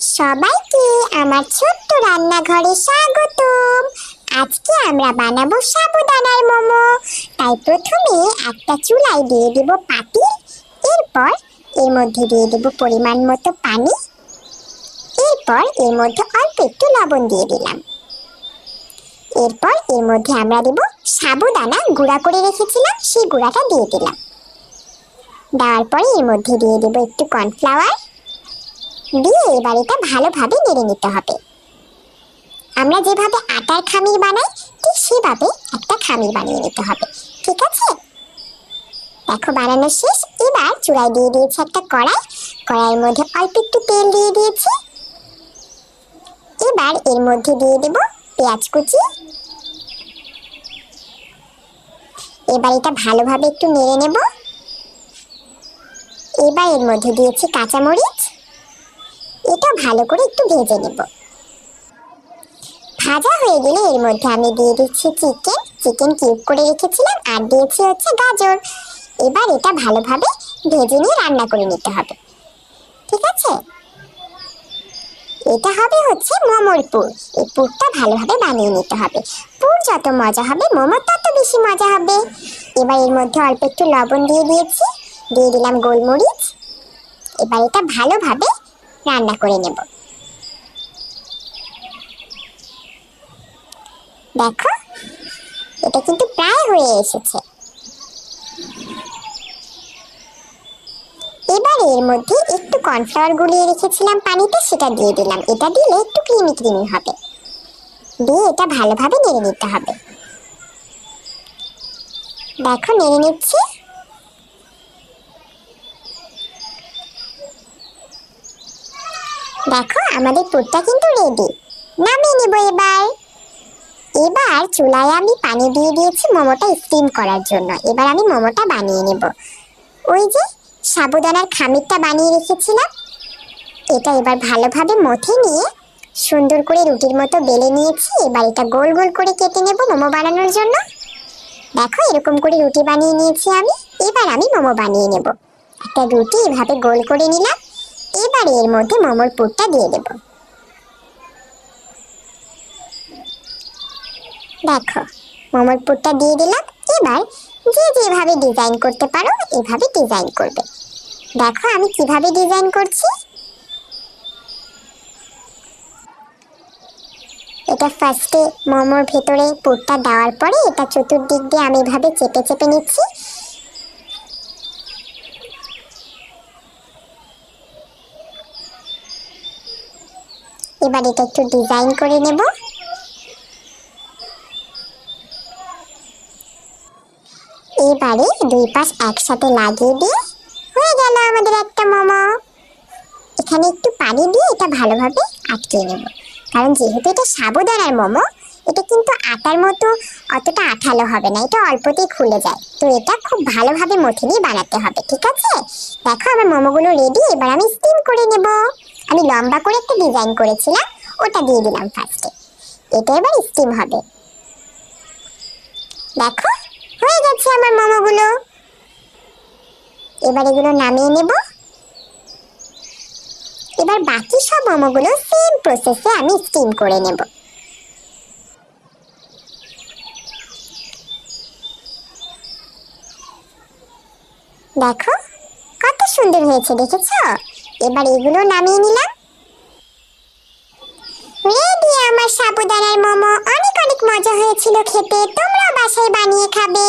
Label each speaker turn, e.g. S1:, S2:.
S1: সবাইকে আমার ছোট্ট রান্নাঘরে স্বাগতম। আজকে আমরা বানাবো সাবুদানার মোমো। তাই প্রথমে একটা চুলায় দিয়ে দেব পাতিল এরপর এর মধ্যে দিয়ে দেব পরিমাণ মতো পানি, এরপর এর মধ্যে অল্প একটু লবণ দিয়ে দিলাম। এরপর এর মধ্যে আমরা দেব সাবুদানা গুঁড়া করে রেখেছিলাম, সেই গুঁড়াটা দিয়ে দিলাম। দেওয়ার পরে এর মধ্যে দিয়ে দেব একটু কর্নফ্লাওয়ার দিয়ে এবার এটা ভালোভাবে নেড়ে নিতে হবে। আমরা যেভাবে আটার খামির বানাই, ঠিক সেভাবে একটা খামির বানিয়ে নিতে হবে, ঠিক আছে? দেখো, বানানো শেষ। এবার চূড়ায় দিয়ে দিয়েছি একটা কড়াই। কড়াইয়ের মধ্যে অল্প একটু তেল দিয়ে দিয়েছি। এবার এর মধ্যে দিয়ে দেব পেঁয়াজ কুচি। এবার এটা ভালোভাবে একটু নেড়ে নেব। এবার এর মধ্যে দিয়েছি কাঁচামরিচ। এটা ভালো করে একটু ভেজে নেব। ভাজা হয়ে গেলে এর মধ্যে আমি দিয়ে দিচ্ছি চিকেন। চিকেন কিউব করে রেখেছিলাম আর দিয়েছি হচ্ছে গাজর। এবার এটা ভালোভাবে ভেজে নিয়ে রান্না করে নিতে হবে। ঠিক আছে? এটা হবে হচ্ছে মোমোর পুর। এই পুরটা ভালোভাবে বানিয়ে নিতে হবে। পুর যত মজা হবে, মোমো তত বেশি মজা হবে। এবার এর মধ্যে অল্প একটু লবণ দিয়ে দিয়েছি। দিয়ে দিলাম গোলমরিচ। এবার এটা ভালোভাবে রান্না করে নেব। দেখো, এটা কিন্তু প্রায় হয়ে এসেছে। এবার এর মধ্যে একটু কর্নফ্লাওয়ার গুলিয়ে রেখেছিলাম পানিতে, সেটা দিয়ে দিলাম। এটা দিলে একটু ক্রিমি ক্রিমি হবে। দিয়ে এটা ভালোভাবে নেড়ে নিতে হবে। দেখো, নেড়ে নিচ্ছি। দেখো, আমাদের পুরটা কিন্তু রেডি নামিয়ে নেব এবার। এবার চুলায় আমি পানি দিয়ে দিয়েছি মোমোটা স্টিম করার জন্য। এবার আমি মোমোটা বানিয়ে নেব। ওই যে সাবুদানার খামিরটা বানিয়ে রেখেছিলাম। এটা এবার ভালোভাবে মথে নিয়ে সুন্দর করে রুটির মতো বেলে নিয়েছি। এবার এটা গোল গোল করে কেটে নেব মোমো বানানোর জন্য। দেখো, এরকম করে রুটি বানিয়ে নিয়েছি আমি। এবার আমি মোমো বানিয়ে নেব। একটা রুটি এভাবে গোল করে নিলাম। এবার এর মধ্যে মোমোর পুরটা দিয়ে দেব। দেখো, মোমোর পুরটা দিয়ে দিলাম। এবার যে যেভাবে ডিজাইন করতে পারো, এভাবে ডিজাইন করবে। দেখো আমি কীভাবে ডিজাইন করছি। এটা ফার্স্টে মোমোর ভেতরে পুরটা দেওয়ার পরে এটা চতুর্দিক দিয়ে আমি এভাবে চেপে চেপে নিচ্ছি। এবার এটা একটু ডিজাইন করে নেব। এবারে দুই পাশ একসাথে লাগিয়ে দিয়ে হয়ে গেল আমাদের একটা মোমো। এখানে একটু পানি দিয়ে এটা ভালোভাবে আটকে নেব। কারণ যেহেতু এটা সাবুদানার মোমো, এটা কিন্তু আটার মতো অতটা আঠালো হবে না, এটা অল্পতেই খুলে যায়। তো এটা খুব ভালোভাবে মথে নিয়ে বানাতে হবে, ঠিক আছে? দেখো আমার মোমোগুলো রেডি এবার আমি স্টিম করে নেব। আমি লম্বা করে একটা ডিজাইন করেছিলাম, ওটা দিয়ে দিলাম ফার্স্টে এটা এবার স্টিম হবে। দেখো, হয়ে গেছে আমার মোমোগুলো। এবার এগুলো নামিয়ে নেব। এবার বাকি সব মোমোগুলো সেম প্রসেসে আমি স্টিম করে নেব। দেখো, কত সুন্দর হয়েছে, দেখেছ? এবার এগুলো নামিয়ে নিলাম। রেডি, আমার সাবুদানার মোমো। অনেক অনেক মজা হয়েছিল খেতে। তোমরা বাসায় বানিয়ে খাবে।